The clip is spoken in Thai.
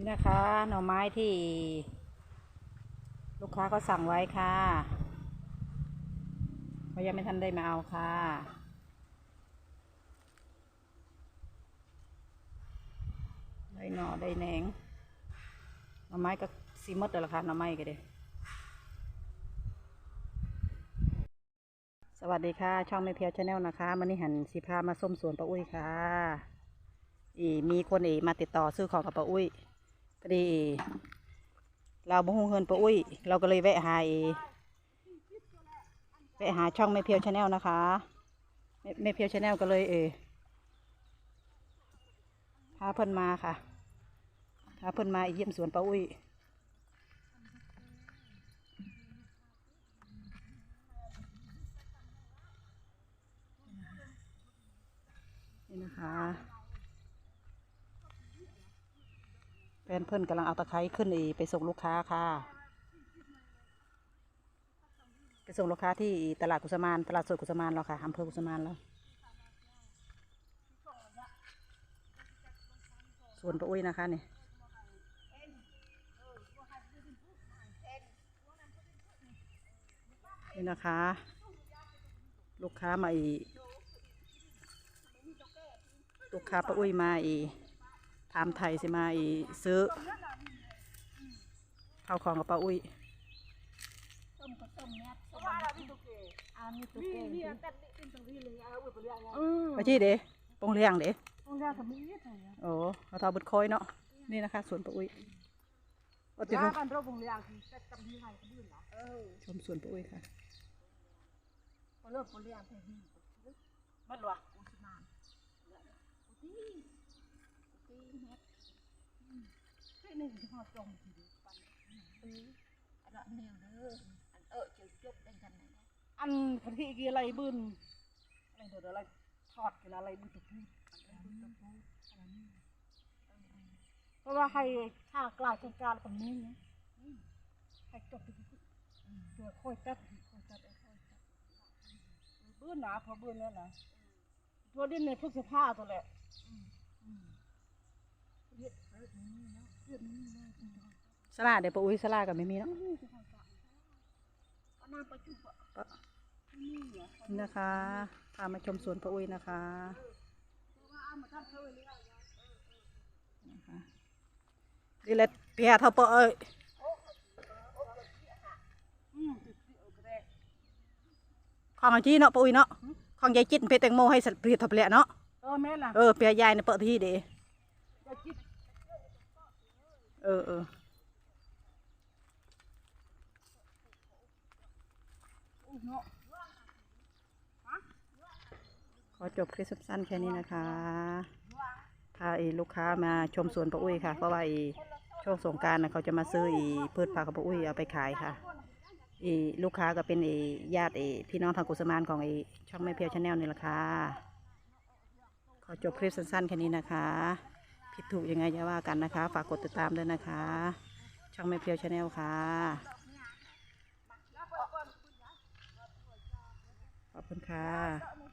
นี่นะคะหน่อไม้ที่ ลูกค้าก็สั่งไว้ค่ะเขายังไม่ทันได้มาเอาค่ะได้หน่อได้แหนงหน่อไม้ก็ซีมดแล้วล่ะค่ะหน่อไม้ก็เด้สวัสดีค่ะ ช่องไม่เพียวชาแนลนะคะมันนี่หันสีพามาส้มสวนป้าอุ้ยค่ะ อีมีคนอีมาติดต่อซื้อของกับป้าอุ้ย พอดี เราบ่ฮู้เงินป้าอุ้ย เราก็เลยแวะหาอีแวะหาช่องไม่เพียวชาแนลนะคะไม่เพียวชาแนลก็เลยเอพาเพิ่นมาค่ะพาเพิ่นมาเยี่ยมสวนป้าอุ้ยนี่นะคะ แฟนเพิ่อนกำลังเอาตะไคร้ขึ้นอีไปส่งลูกค้าค่ะ ไปส่งลูกค้าที่ตลาดกุสมานตลาดสดกุสมานเราค่ะอำเภอกุสมานแล้วสวนป้าอุ้ยนะคะนี่นี่นะคะ ลูกค้ามาอีลูกค้าป้าอุ้ยมาอีามไทยสิมาอีซื้อข้าวของกับป้าอุ้ยต้มก็ต้มแม่ต้มอามีตุ๊กแกดิไปที่เด้ปงเลียงเด้ตรงนี้ก็มีเยอะเลยโอ้เราทอบุดคอยเนาะนี่นะคะสวนปะอุ้ยโอ้ติยากันเราบงเรียงที่จะจำดีให้คนอื่นเหรอเออชมสวนปะอุ้ยค่ะพอเลิกบงเรียงไปดีมันหลวกอุสมานตีตีเฮ็ด แค่หนึ่งที่เขาจงทีเดียวปันเอออันนั้นแนวเด้ออันเออจุดจุดได้กันไหนอันคันที่กี่อะไรบึ้นอะไรเดี๋ยวอะไรทอดกันอะไรบึ้นตะพูอะไรบึ้นตะพูอะไรนี่เพราะว่าให้ข้ากลายเป็นการแบบนี้นะให้จบไปเดี๋ยวค่อยตัดค่อยตัดค่อยตัดบื้นหนาพอบื้นแล้วนะตัวดิ้นในพวกเสื้อผ้าตัวแหละเย็ดเย็ดนี้นะเย็ดนี้นะ สลาเดี๋ยวปะอุ้ยสลากับไม่มีเนาะก็น่าประจุอะปะนี่เหรอนี่นะคะพามาชมสวนปะอุ้ยนะคะว่าเอามาทำเท่าไหร่แล้วนะคะนี่แหละเปียเท่าปะเอ้ยอืมติดที่อกแรกของอาจีเนาะปะอุ้ยเนาะของยายจิตเพชรแตงโมให้สัตว์เปรียบทับเละเนาะเออแม่ล่ะเออเปียยายในเปิดที่เด้จะจิตเออเออขอจบคลิปสั้นๆแค่นี้นะคะ พาไอ้ลูกค้ามาชมสวนปะอุ้ยค่ะ เพราะว่าอ้ช่วงสงการนะเขาจะมาซื้ออีพืชผักกับปะอุ้ยเอาไปขายค่ะ อีลูกค้าก็เป็นอ้ญาติอ้พี่น้องทางกุสมานของอ้ช่องแม่เพียวชาแนลนี่แหละค่ะ ขอจบคลิปสั้นๆแค่นี้นะคะ ผิดถูกยังไงจะว่ากันนะคะ ฝากกดติดตามด้วยนะคะ ช่องแม่เพียวชาแนลค่ะ ขอบคุณค่ะ